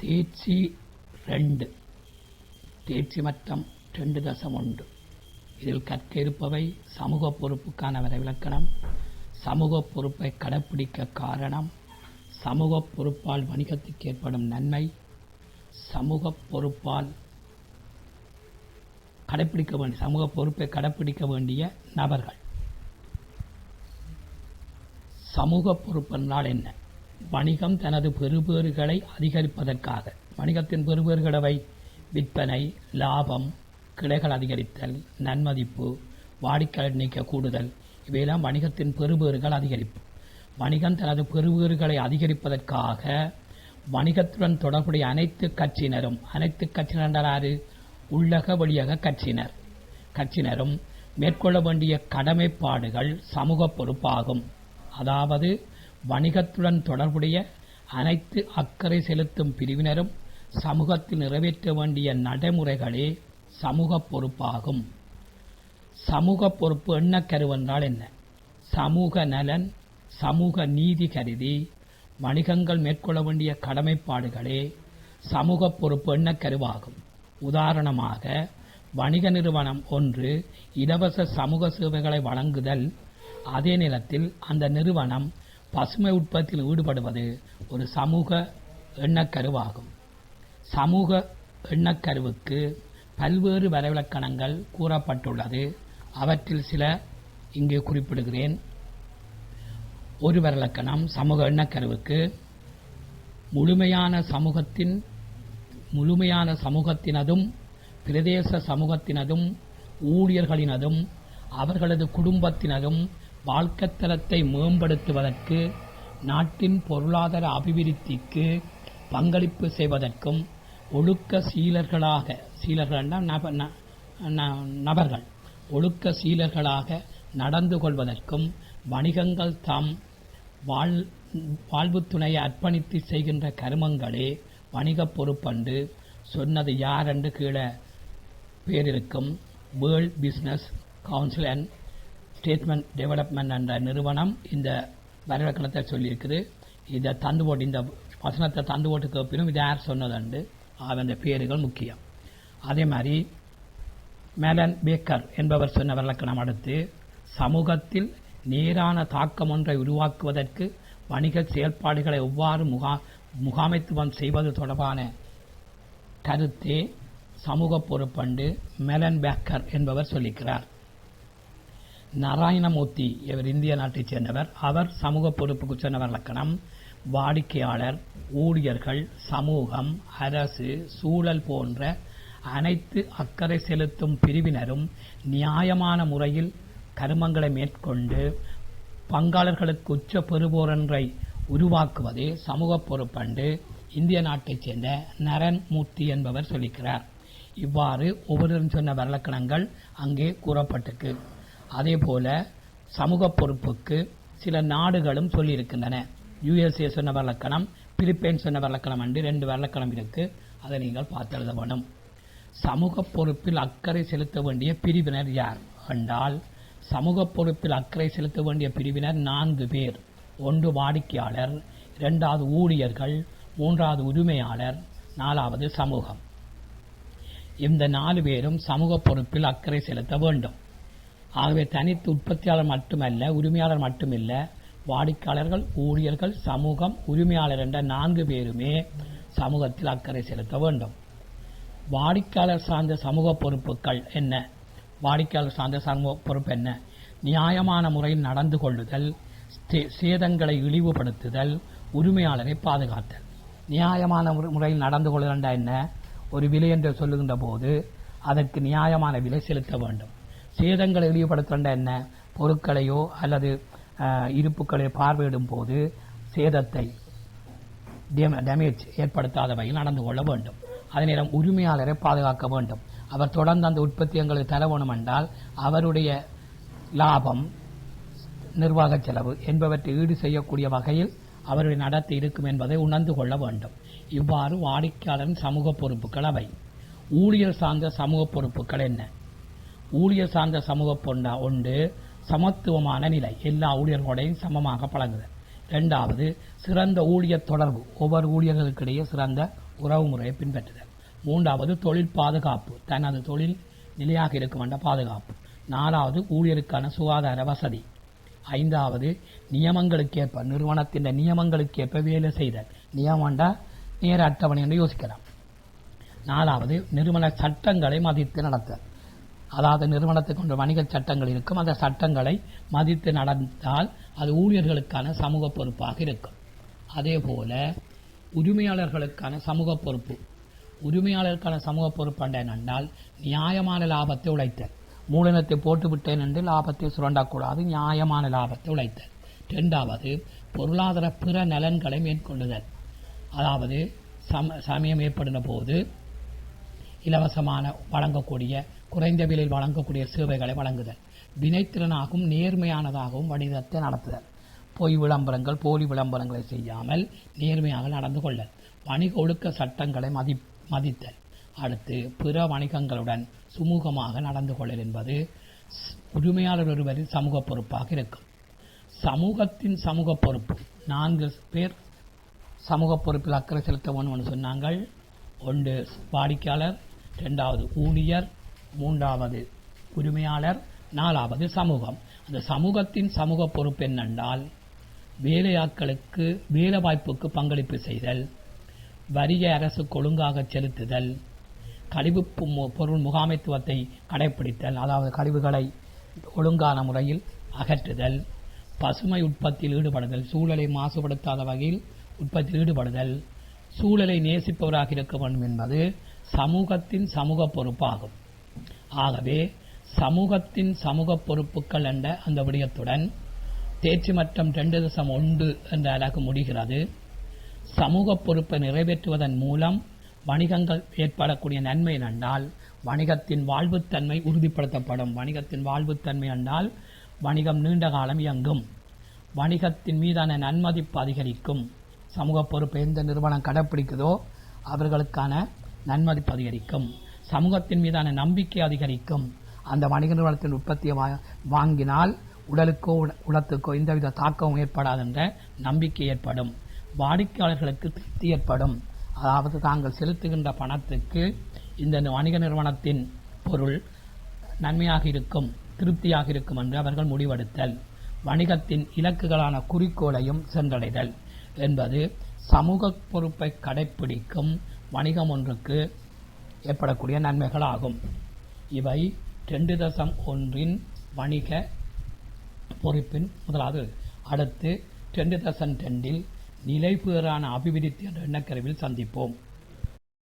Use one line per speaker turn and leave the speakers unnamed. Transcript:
தேர்ச்சி ரெண்டு. தேர்ச்சி மட்டம் ரெண்டு தசம் ஒன்று. இதில் கற்க இருப்பவை சமூக பொறுப்புக்கான வரைவிலக்கணம் சமூக பொறுப்பை கடைப்பிடிக்க காரணம் சமூக பொறுப்பால் வணிகத்துக்கு ஏற்படும் நன்மை சமூக பொறுப்பால் கடைப்பிடிக்க வேண்டிய சமூக பொறுப்பை கடைப்பிடிக்க வேண்டிய நபர்கள். சமூக பொறுப்பு என்றால் என்ன? வணிகம் தனது பெறுபேறுகளை அதிகரிப்பதற்காக. வணிகத்தின் பெறுபேறுகளவை விற்பனை லாபம் கிளைகள் அதிகரித்தல் நன்மதிப்பு வாடிக்கையாளர் நீக்க கூடுதல் இவையெல்லாம் வணிகத்தின் பெறுபேறுகள் அதிகரிப்பு. வணிகம் தனது பெறுபேறுகளை அதிகரிப்பதற்காக வணிகத்துடன் தொடர்புடைய அனைத்து கட்சியினரும் அனைத்து கட்சியினர் என்றால் உள்ளக வழியக கட்சியினர். கட்சியினரும் மேற்கொள்ள வேண்டிய கடமைப்பாடுகள் சமூக பொறுப்பாகும். அதாவது வணிகத்துடன் தொடர்புடைய அனைத்து அக்கறை செலுத்தும் பிரிவினரும் சமூகத்தில் நிறைவேற்ற வேண்டிய நடைமுறைகளே சமூக பொறுப்பாகும். சமூக பொறுப்பு என்ன கருவென்றால் என்ன? சமூக நலன் சமூக நீதி கருதி வணிகங்கள் மேற்கொள்ள வேண்டிய கடமைப்பாடுகளே சமூக பொறுப்பு எண்ணக்கருவாகும் உதாரணமாக வணிக நிறுவனம் ஒன்று இலவச சமூக சேவைகளை வழங்குதல் அதே நேரத்தில் அந்த நிறுவனம் பசுமை உற்பத்தியில் ஈடுபடுவது ஒரு சமூக எண்ணக்கருவாகும். சமூக எண்ணக்கருவுக்கு பல்வேறு வரைவிலக்கணங்கள் கூறப்பட்டுள்ளது. அவற்றில் சில இங்கே குறிப்பிடுகிறேன். ஒரு வரலக்கணம் சமூக எண்ணக்கருவுக்கு முழுமையான சமூகத்தின் முழுமையான சமூகத்தினதும் பிரதேச சமூகத்தினதும் ஊழியர்களினதும் அவர்களது குடும்பத்தினதும் வாழ்க்கைத் தரத்தை மேம்படுத்துவதற்கு நாட்டின் பொருளாதார அபிவிருத்திக்கு பங்களிப்பு செய்வதற்கும் ஒழுக்க சீலர்களாக சீலர்கள்னா நப- ந- ந- நபர்கள் ஒழுக்க சீலர்களாக நடந்து கொள்வதற்கும் வணிகங்கள் தாம் வாழ் வாழ்வுத் துணையை அர்ப்பணித்து செய்கின்ற கருமங்களே வணிகப் பொறுப்பன்று சொன்னது யார் என்று கீழே பேர் இருக்கும் world business council and statement development என்ற நிறுவனம் இந்த வரவிலக்கணத்தை சொல்லியிருக்குது. இதை தந்து போட்டு இந்த வசனத்தை தந்து போட்டு கேட்பினும் இது யார் சொன்னதுண்டு? அந்த பேர்கள் முக்கியம். அதே மாதிரி மேலன் பேக்கர் என்பவர் சொன்ன வரலக்கணம் அடுத்து சமூகத்தில் நேரான தாக்கம் ஒன்றை உருவாக்குவதற்கு வணிக செயல்பாடுகளை எவ்வாறு முகா முகாமைத்துவம் செய்வது தொடர்பான கருத்தே சமூக பொறுப்பண்டு மெலன் பேக்கர் என்பவர் சொல்லிக்கிறார். நாராயணமூர்த்தி இவர் இந்திய நாட்டைச் சேர்ந்தவர். அவர் சமூக பொறுப்புக்கு சொன்னவர் லக்கணம் வாடிக்கையாளர் ஊழியர்கள் சமூகம் அரசு சூழல் போன்ற அனைத்து அக்கறை செலுத்தும் பிரிவினரும் நியாயமான முறையில் கருமங்களை மேற்கொண்டு பங்காளர்களுக்கு உச்ச பெறுபோரன்றை உருவாக்குவதே சமூக பொறுப்பண்டு இந்திய நாட்டைச் சேர்ந்த நரன் மூர்த்தி என்பவர் சொல்லிக்கிறார். இவ்வாறு ஒவ்வொருவரும் சொன்ன வரலக்கணங்கள் அங்கே கூறப்பட்டிருக்கு. அதே போல சமூக பொறுப்புக்கு சில நாடுகளும் சொல்லியிருக்கின்றன. யுஎஸ்ஏ சொன்ன வரலக்கணம் பிலிப்பைன்ஸ் சொன்ன வரலக்கணம் என்று ரெண்டு வரலக்கணம் இருக்கு. அதை நீங்கள் பார்த்தெழுத வேணும் சமூக பொறுப்பில் அக்கறை செலுத்த வேண்டிய பிரிவினர் யார்? என்றால் சமூக பொறுப்பில் அக்கறை செலுத்த வேண்டிய பிரிவினர் நான்கு பேர். ஒன்று வாடிக்கையாளர் இரண்டாவது ஊழியர்கள் மூன்றாவது உரிமையாளர் நாலாவது சமூகம். இந்த நாலு பேரும் சமூக பொறுப்பில் அக்கறை செலுத்த வேண்டும். ஆகவே தனித்து உற்பத்தியாளர் மட்டுமல்ல உரிமையாளர் மட்டுமில்ல வாடிக்கையாளர்கள் ஊழியர்கள் சமூகம் உரிமையாளர் என்ற நான்கு பேருமே சமூகத்தில் அக்கறை செலுத்த வேண்டும். வாடிக்கையாளர் சார்ந்த சமூக பொறுப்புகள் என்ன? வாடிக்கையாளர் சார்ந்த சமூக பொறுப்பு என்ன? நியாயமான முறையில் நடந்து கொள்ளுதல் சேதங்களை இழிவுபடுத்துதல் உரிமையாளரை பாதுகாத்தல். நியாயமான முறையில் நடந்து கொள்ளுதல் என்ன? ஒரு விலை என்று சொல்லுகின்ற போது அதற்கு நியாயமான விலை செலுத்த வேண்டும். சேதங்களை இழிவுபடுத்துகின்ற என்ன? பொருட்களையோ அல்லது இருப்புக்களையோ பார்வையிடும் போது சேதத்தை டேமேஜ் ஏற்படுத்தாத வகையில் நடந்து கொள்ள வேண்டும். அதே நேரம் உரிமையாளரை பாதுகாக்க வேண்டும். அவர் தொடர்ந்து அந்த உற்பத்தி எங்களுக்கு தர வேணும் என்றால் அவருடைய லாபம் நிர்வாக செலவு என்பவற்றை ஈடு செய்யக்கூடிய வகையில் அவருடைய நடத்தை இருக்கும் என்பதை உணர்ந்து கொள்ள வேண்டும். இவ்வாறு வாடிக்கையாளரின் சமூக பொறுப்புகள் அவை. ஊழியர் சார்ந்த சமூக பொறுப்புகள் என்ன? ஊழியர் சார்ந்த சமூக பொண்டா ஒன்று சமத்துவமான நிலை. எல்லா ஊழியர்களோடையும் சமமாக பழங்குதல் ரெண்டாவது சிறந்த ஊழியர் தொடர்பு. ஒவ்வொரு ஊழியர்களுக்கிடையே சிறந்த உறவு முறையை பின்பற்றுதல். மூன்றாவது தொழில் பாதுகாப்பு. தனது தொழில் நிலையாக இருக்கும் என்ற பாதுகாப்பு. நாலாவது ஊழியருக்கான சுகாதார வசதி. ஐந்தாவது நியமங்களுக்கேற்ப நிறுவனத்தின் நியமங்களுக்கேற்ப வேலை செய்தல். நியமண்டா நேர அட்டவணை என்று யோசிக்கலாம். நாலாவது நிறுவன சட்டங்களை மதித்து நடத்தல். அதாவது நிறுவனத்துக்கு ஒன்று வணிக சட்டங்கள் இருக்கும். அந்த சட்டங்களை மதித்து நடந்தால் அது ஊழியர்களுக்கான சமூக பொறுப்பாக இருக்கும். அதே போல உரிமையாளர்களுக்கான சமூக பொறுப்பு. உரிமையாளருக்கான சமூக பொறுப்பு என்னென்றால் நியாயமான லாபத்தை உழைத்தல். மூலதனத்தை போட்டுவிட்டேன் என்று லாபத்தை சுரண்டக்கூடாது நியாயமான லாபத்தை உழைத்தல். இரண்டாவது பொருளாதார பிற நலன்களை மேற்கொள்ளுதல். அதாவது சம சமயம் ஏற்படுகிற போது இலவசமான வழங்கக்கூடிய குறைந்த விலையில் வழங்கக்கூடிய சேவைகளை வழங்குதல். வினைத்திறனாகவும் நேர்மையானதாகவும் வணிகத்தை நடத்துதல். பொய் விளம்பரங்கள் போலி விளம்பரங்களை செய்யாமல் நேர்மையாக நடந்து கொள்ளல். வணிக ஒழுக்க சட்டங்களை மதி மதித்தல். அடுத்து பிற வணிகங்களுடன் சுமூகமாக நடந்து கொள்ளல் என்பது உரிமையாளர் ஒருவரின் சமூக பொறுப்பாக இருக்கும். சமூகத்தின் சமூக பொறுப்பு. நான்கு பேர் சமூக பொறுப்பில் அக்கறை செலுத்த வேணும்னு சொன்னாங்கள். ஒன்று வாடிக்கையாளர் ரெண்டாவது ஊழியர். மூன்றாவது உரிமையாளர். நாலாவது சமூகம். அந்த சமூகத்தின் சமூக பொறுப்பு என்னென்றால் வேலையாட்களுக்கு வேலை வாய்ப்புக்கு பங்களிப்பு செய்தல் வரியை அரசுக்கு ஒழுங்காக செலுத்துதல் கழிவு மு- பொருள் முகாமைத்துவத்தை கடைப்பிடித்தல் அதாவது கழிவுகளை ஒழுங்கான முறையில் அகற்றுதல் பசுமை உற்பத்தியில் ஈடுபடுதல் சூழலை மாசுபடுத்தாத வகையில் உற்பத்தியில் ஈடுபடுதல் சூழலை நேசிப்பவராக இருக்க வேண்டும் என்பது சமூகத்தின் சமூக பொறுப்பாகும். ஆகவே சமூகத்தின் சமூக பொறுப்புகள் என்ற அந்த விடயத்துடன் தேர்ச்சி மட்டம் ரெண்டு தசம் ஒன்று என்ற அலகு முடிகிறது. சமூக பொறுப்பை நிறைவேற்றுவதன் மூலம் வணிகங்கள் ஏற்படக்கூடிய நன்மை என்றால் வணிகத்தின் வாழ்வுத்தன்மை உறுதிப்படுத்தப்படும். வணிகத்தின் வாழ்வுத்தன்மை என்றால் வணிகம் நீண்ட காலம் இயங்கும். வணிகத்தின் மீதான நன்மதிப்பு அதிகரிக்கும். சமூக பொறுப்பை எந்த நிறுவனம் கடைப்பிடிக்குதோ அவர்களுக்கான நன்மதிப்பு அதிகரிக்கும். சமூகத்தின் மீதான நம்பிக்கை அதிகரிக்கும். அந்த வணிக நிறுவனத்தின் உற்பத்தியை வா- வாங்கினால் உடலுக்கோ உட- உடத்துக்கோ எந்தவித தாக்கமும் ஏற்படாது என்ற நம்பிக்கை ஏற்படும். வாடிக்கையாளர்களுக்கு திருப்தி ஏற்படும். அதாவது தாங்கள் செலுத்துகின்ற பணத்துக்கு இந்த வணிக நிறுவனத்தின் பொருள் நன்மையாக இருக்கும் திருப்தியாக இருக்கும் என்று அவர்கள் முடிவெடுத்தல். வணிகத்தின் இலக்குகளான குறிக்கோளையும் சென்றடைதல் என்பது சமூக பொறுப்பை கடைப்பிடிக்கும் வணிகம் ஒன்றுக்கு ஏற்படக்கூடிய நன்மைகளாகும். இவை ரெண்டு தசம் ஒன்றின் வணிக பொறுப்பின் முதலாவது. அடுத்து ரெண்டு தசம் ரெண்டில் நிலைபேறான அபிவிருத்தி என்ற எண்ணக்கருவில் சந்திப்போம்.